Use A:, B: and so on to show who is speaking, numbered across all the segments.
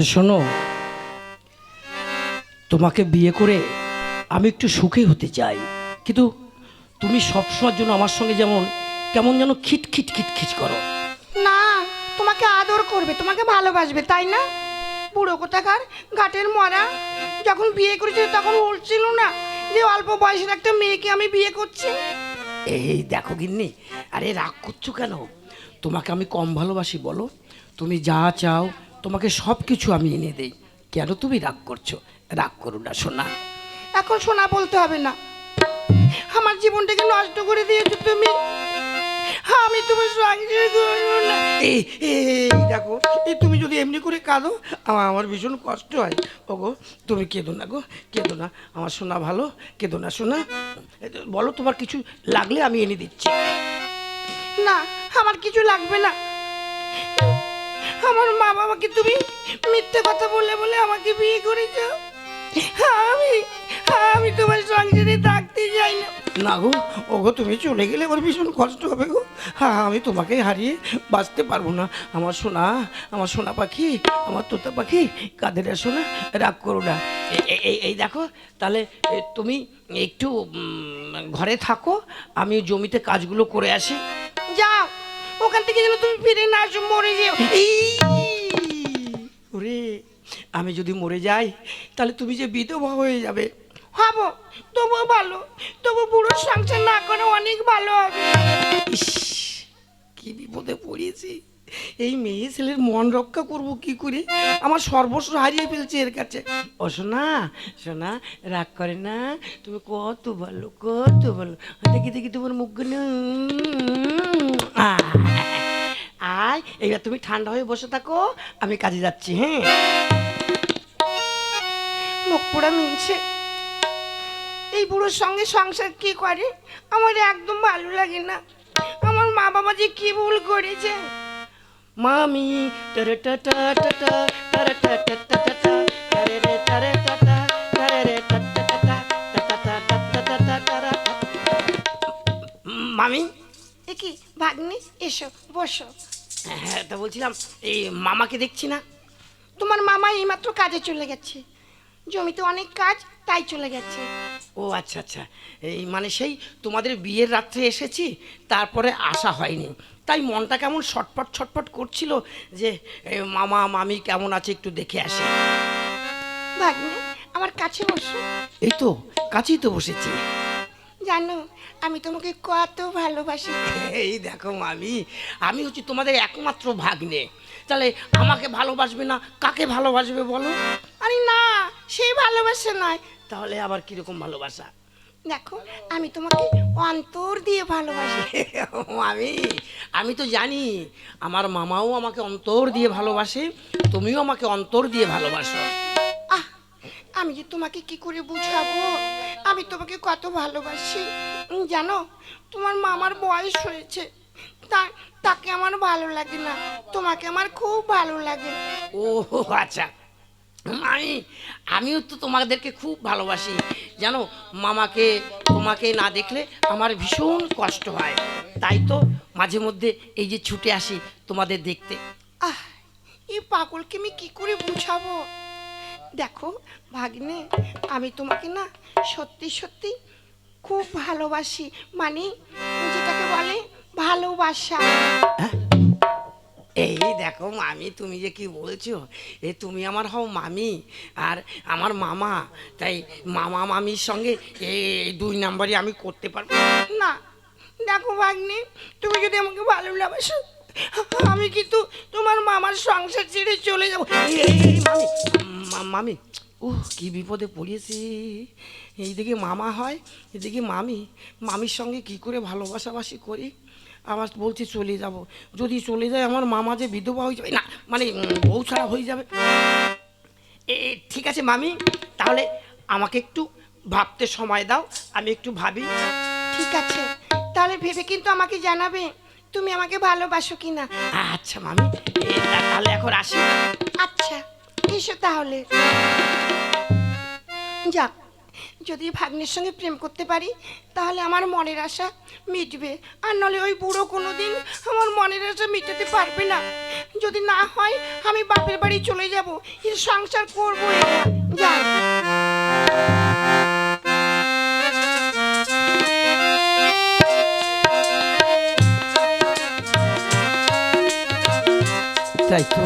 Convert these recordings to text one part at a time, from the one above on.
A: শোনো তোমাকে বিয়ে করে আমি একটু সুখী হতে চাই কিন্তু তুমি সবসময়ের জন্য আমার সঙ্গে যেমন কেমন যেন খিট খিট খিট খিট করো।
B: না তোমাকে আদর করবে তোমাকে ভালোবাসবে তাই না? বুড়ো কোথাকার ঘাটের মরা যখন বিয়ে করেছিল তখন বলছিল না যে অল্প বয়সের একটা মেয়েকে আমি বিয়ে করছি।
A: এই দেখো গিন্নি আরে রাগ করছ কেন? তোমাকে আমি কম ভালোবাসি বলো। তুমি যা চাও তোমাকে সব কিছু আমি এনে দেই। কেন তুমি রাগ করছ? রাগ করো না সোনা।
B: এখন সোনা বলতে হবে না। আমার জীবনটাকে নষ্ট করে দিয়েছ তুমি। আমি তোমার সংসার করব না।
A: এই এই দেখো এই তুমি যদি এমনি করে কাঁদো আমার আমার ভীষণ কষ্ট হয়। ওগো তুমি কেঁদো না গো কেঁদো না। আমার শোনা ভালো কেঁদো না তো বলো তোমার কিছু লাগলে আমি এনে দিচ্ছি।
B: না আমার কিছু লাগবে না। আমার মা বাবাকে তুমি মিথ্যে কথা বলে বলে আমাকে বিয়ে করেছ। আমি আমি তোমার সংসারে থাকতে চাই না।
A: না গো ওগো তুমি চলে গেলে আমার ভীষণ কষ্ট হবে গো। হ্যাঁ আমি তোমাকে হারিয়ে বাঁচতে পারব না। আমার সোনা আমার সোনা পাখি আমার তোতা পাখি কাদের সোনা রাগ করো না। এই এই দেখো তাহলে তুমি একটু ঘরে থাকো আমি জমিতে কাজগুলো করে আসি।
B: যাও ওখান থেকে যেন তুমি ফিরে না আসো মরে যেও।
A: ওরে আমি যদি মরে যাই তাহলে তুমি যে বিধবা হয়ে যাবে।
B: হব তবু ভালো। তবু বুড়োর সংসার না করে অনেক ভালো হবে।
A: ইস কি বিপদে পড়িয়েছি এই মেয়ে ছেলের মন রক্ষা করব কি করে? আমার সর্বস্ব হারিয়ে ফেলছে এর কাছে। ও সোনা সোনা, রাগ করে না? তুমি কত ভালো কত ভালো। দেখি দেখি তোমার মুখ আয়, এইবার তুমি ঠান্ডা হয়ে বসে থাকো, আমি কাজে যাচ্ছি হ্যাঁ?
B: মুখ পোড়া মিনছে এই বুড়োর সঙ্গে সংসার কি করে? আমার একদম ভালো লাগে না। আমার মা বাবা যে কি ভুল করেছে?
A: Mommy. মামি
B: এ কি ভাগ্নি এসো বসো
A: হ্যাঁ তা বলছিলাম এই মামাকে দেখছি না
B: তোমার মামা এইমাত্র কাজে চলে গেছে জমিতে অনেক কাজ তাই চলে গেছে
A: ও আচ্ছা আচ্ছা এই মানে সেই তোমাদের বিয়ের রাত্রে এসেছি তারপরে আসা হয়নি তাই মনটা কেমন ছটপট ছটপট করছিল যে মামা মামি কেমন আছে একটু দেখে আসি।
B: ভাগ্নি আমার কাছে বসো।
A: এই তো কাছেই তো বসেছি।
B: জানো আমি তোমাকে কত ভালোবাসি।
A: এই দেখো মামি আমি হচ্ছি তোমাদের একমাত্র ভাগ্নে। তাহলে আমাকে ভালোবাসবে না কাকে ভালোবাসবে বলো?
B: আরে না সেই ভালোবাসা নয়।
A: তাহলে আবার কীরকম ভালোবাসা?
B: দেখো আমি তোমাকে অন্তর দিয়ে ভালোবাসি।
A: মামি আমি তো জানি আমার মামাও আমাকে অন্তর দিয়ে ভালোবাসে তুমিও আমাকে অন্তর দিয়ে ভালোবাসো।
B: আহ আমি যে তোমাকে কি করে বুঝাবো? আমি তোমাকে কত ভালোবাসি। জানো তোমার মামার বয়স হয়েছে। তা তাকে আমার ভালো লাগে না। তোমাকে আমার খুব ভালো লাগে।
A: ও আচ্ছা মামি আমিও তো তোমাদেরকে খুব ভালোবাসি। জানো মামাকে তোমাকে না দেখলে আমার ভীষণ কষ্ট হয়। তাই তো মাঝে মধ্যে এই যে ছুটে আসি তোমাদের দেখতে।
B: আহ এই পাগলকে আমি কি করে বুঝাবো? দেখো ভাগ্নে আমি তোমাকে না সত্যি সত্যি খুব ভালোবাসি। মানে যেটাকে বলে ভালোবাসা।
A: এই দেখো মামি তুমি যে কি বলছো? এ তুমি আমার হও মামি আর আমার মামা। তাই মামা মামির সঙ্গে এই দুই নাম্বারই আমি করতে পারব।
B: না দেখো ভাগ্নি তুমি যদি আমাকে ভালো না বাসো আমি কিন্তু তোমার মামার সংসার ছেড়ে চলে যাব।
A: মামি ও কি বিপদে পড়িয়েছি। এইদিকে মামা হয় এদিকে মামি মামির সঙ্গে কি করে ভালোবাসাবাসি করি? আবার বলছি চলে যাব। যদি চলে যায় আমার মামা যে বিধবা হয়ে যাবে না মানে বউ ছাড়া হয়ে যাবে। এ এ, ঠিক আছে মামি তাহলে আমাকে একটু ভাবতে সময় দাও আমি একটু ভাবি।
B: ঠিক আছে তাহলে ভেবে কিন্তু আমাকে জানাবে তুমি আমাকে ভালোবাসো কি না
A: আচ্ছা মামি তাহলে এখন আসি।
B: আচ্ছা এসো তাহলে। যাক যদি ভাগ্নের সঙ্গে প্রেম করতে পারি, তাহলে আমার মনের আশা মিটবে। আর নলে ওই বুড়ো কোনো দিন আমার মনের আশা মিটাতে পারবে না। যদি না হয়, আমি বাপের বাড়ি চলে যাব। এর সংসার করব
A: তাই তো।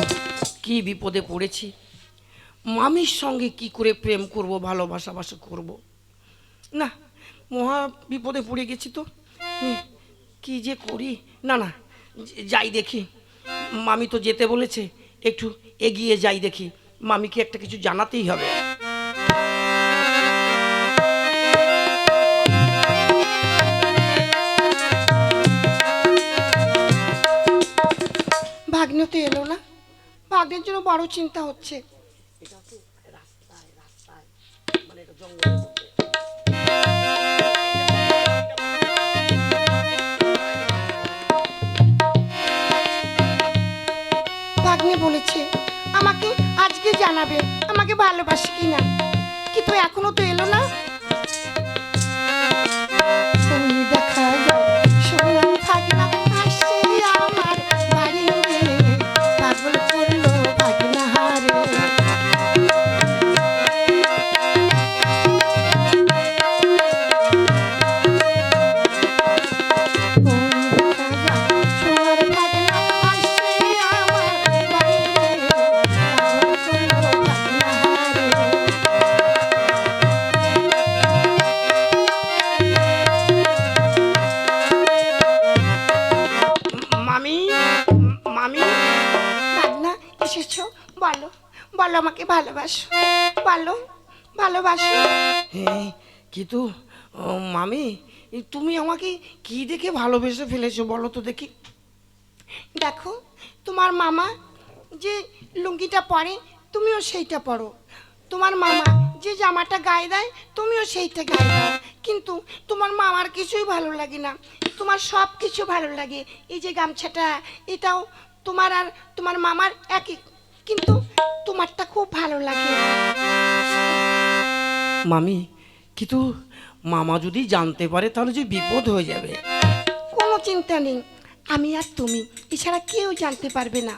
A: কি বিপদে পড়েছি? মামির সঙ্গে কি করে প্রেম করব ভালোবাসাবাসা করব? না, মহা বিপদে পড়ে গেছি তো। কি যে করি? না না, যাই দেখি। মামি তো যেতে বলেছে, একটু এগিয়ে যাই দেখি। মামিকে একটা কিছু জানাতেই হবে।
B: ভাগ্নে তো এলো না। ভাগ্নের জন্য বড় চিন্তা হচ্ছে। ভাগ্নে বলেছে আমাকে আজকে জানাবে আমাকে ভালোবাসে কিনা। কিন্তু এখনও তো এলো না। বলো বলো আমাকে ভালোবাসো বলো ভালোবাসো।
A: হ্যাঁ কিন্তু মামি তুমি আমাকে কি দেখে ভালোবেসে ফেলেছো বলো তো দেখি।
B: দেখো তোমার মামা যে লুঙ্গিটা পরে তুমিও সেইটা পরো। তোমার মামা যে জামাটা গায়ে দেয় তুমিও সেইটা গায়ে দাও। কিন্তু তোমার মামার কিছুই ভালো লাগে না। তোমার সব কিছু ভালো লাগে। এই যে গামছাটা এটাও তোমার আর তোমার মামার একই কিন্তু তোমারটা খুব ভালো লাগে।
A: মামি কিন্তু মামা যদি জানতে পারে তাহলে যে বিপদ হয়ে যাবে।
B: কোনো চিন্তা নেই আমি আর তুমি এছাড়া কেউ জানতে পারবে না।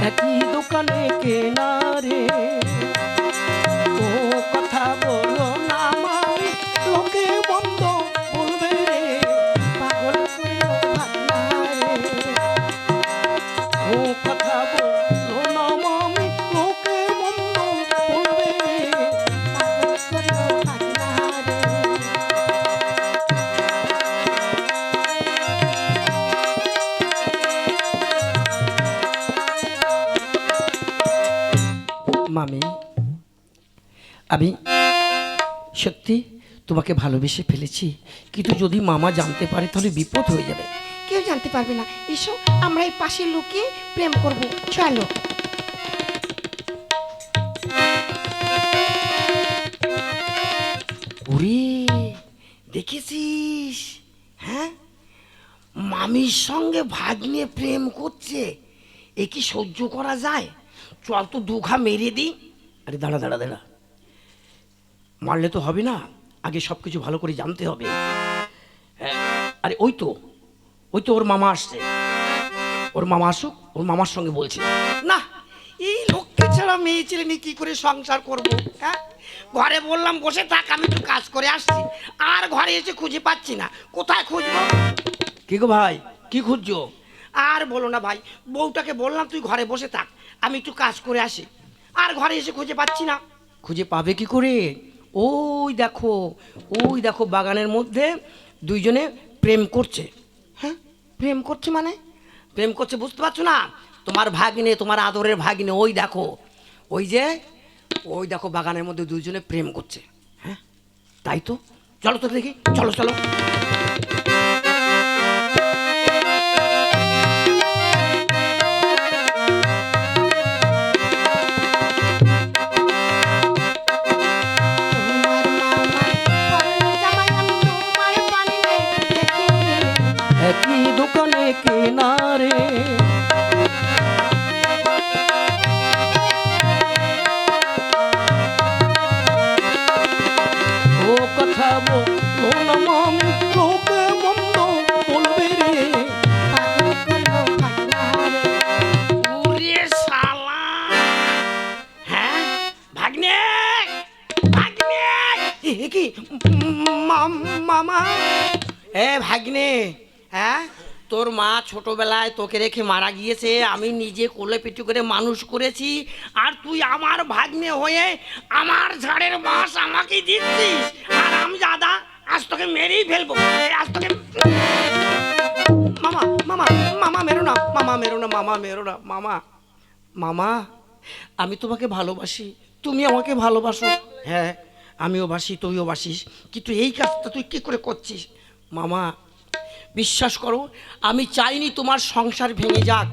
A: একই দোকানে কেনা
B: আমি
A: সত্যি তোমাকে ভালোবেসে ফেলেছি। কিন্তু যদি মামা জানতে পারে তাহলে বিপদ হয়ে যাবে।
B: কেউ জানতে পারবে না। এসো আমরা এই পাশে লুকিয়ে প্রেম করব। চলো।
A: ওরে দেখেছিস? হ্যাঁ? মামির সঙ্গে ভাগ্নে প্রেম করছে। এ কি সহ্য করা যায়? চল তো দুঘা মেরে দিই। আরে দাঁড়া দাঁড়া দাঁড়া। মারলে তো হবে না। আগে সব কিছু ভালো করে জানতে হবে। হ্যাঁ, আরে ওই তো ওই তো ওর মামা আসছে। ওর মামা আসুক ওর মামার সঙ্গে বলছে। না এই লোককে ছাড়া মেয়ে ছেলে নিয়ে কি করে সংসার করব হ্যাঁ? ঘরে বললাম বসে থাক আমি একটু কাজ করে আসছি। আর ঘরে এসে খুঁজে পাচ্ছি না। কোথায় খুঁজবো? কি গো ভাই? কি খুঁজছো? আর বলো না ভাই বউটাকে বললাম তুই ঘরে বসে থাক আমি একটু কাজ করে আসি। আর ঘরে এসে খুঁজে পাচ্ছি না। খুঁজে পাবে কি করে? ওই দেখো ওই দেখো বাগানের মধ্যে দুইজনে প্রেম করছে।
B: হ্যাঁ? প্রেম করছে মানে?
A: প্রেম করছে, বুঝতে পারছ না? তোমার ভাগিনে, তোমার আদরের ভাগিনে, ওই দেখো, ওই যে, ওই দেখো বাগানের মধ্যে দুইজনে প্রেম করছে। হ্যাঁ? তাই তো? চলো তো দেখি, চলো চলো। না মামি লোকে মন্দ বলবে রে। হ্যাঁ? কি? মামা? এ ভাগ্নে হ্যাঁ? তোর মা ছোটবেলায় তোকে রেখে মারা গিয়েছে, আমি নিজে কোলে পিটু করে মানুষ করেছি, আর তুই আমার ভাগ্নে হয়ে আমার ঝাড়ের বাঁশ আমাকে দিচ্ছিস। আর আমি দাদা, আজ তোকে মেরেই ফেলব। আজ তোকে মামা মামা মামা, মেরো না। মামা, মেরো না, মামা, মেরো না। মামা মামা, আমি তোমাকে ভালোবাসি। তুমি আমাকে ভালোবাসো। হ্যাঁ আমিও বাসি তুইও বাসিস। কিন্তু এই কাজটা তুই কি করে করছিস? মামা বিশ্বাস করো আমি চাইনি তোমার সংসার ভেঙে যাক।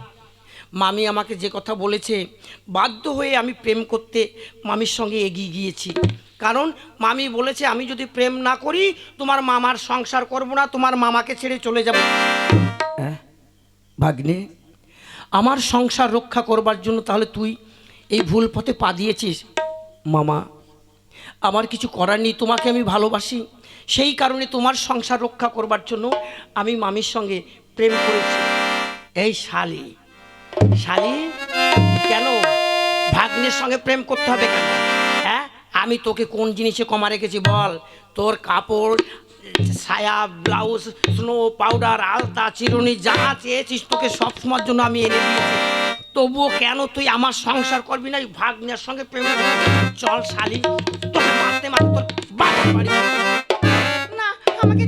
A: মামি আমাকে যে কথা বলেছে বাধ্য হয়ে আমি প্রেম করতে মামির সঙ্গে এগিয়ে গিয়েছি। কারণ মামি বলেছে আমি যদি প্রেম না করি তোমার মামার সংসার করব না তোমার মামাকে ছেড়ে চলে যাব। হ্যাঁ ভাগ্নে? আমার সংসার রক্ষা করবার জন্য তাহলে তুই এই ভুল পথে পা দিয়েছিস মামা। আমার কিছু করার নেই, তোমাকে আমি ভালোবাসি। সেই কারণে তোমার সংসার রক্ষা করবার জন্য আমি মামির সঙ্গে প্রেম করেছি। এই শালি শালি, কেন? ভাগ্নের সঙ্গে প্রেম করতে হবে কেন? হ্যাঁ? আমি তোকে কোন জিনিসে কমা রেখেছি বল? তোর কাপড় সায়া ব্লাউজ স্নো পাউডার আলতা, চিরুনি যা চেয়েছিস তোকে সবসময়ের জন্য আমি এনে দিয়েছি। তবুও কেন তুই আমার সংসার করবি না? ভাগ্নের সঙ্গে প্রেম চল শালি তোকে মারতে মারতে তোর বাড়ি বাড়ি
B: না আমাকে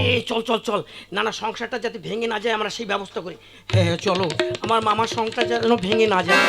A: এই চল চল চল। না না সংসারটা যাতে ভেঙে না যায় আমরা সেই ব্যবস্থা করি। হ্যাঁ হ্যাঁ, চলো। আমার মামার সংসার যেন ভেঙে না যায়।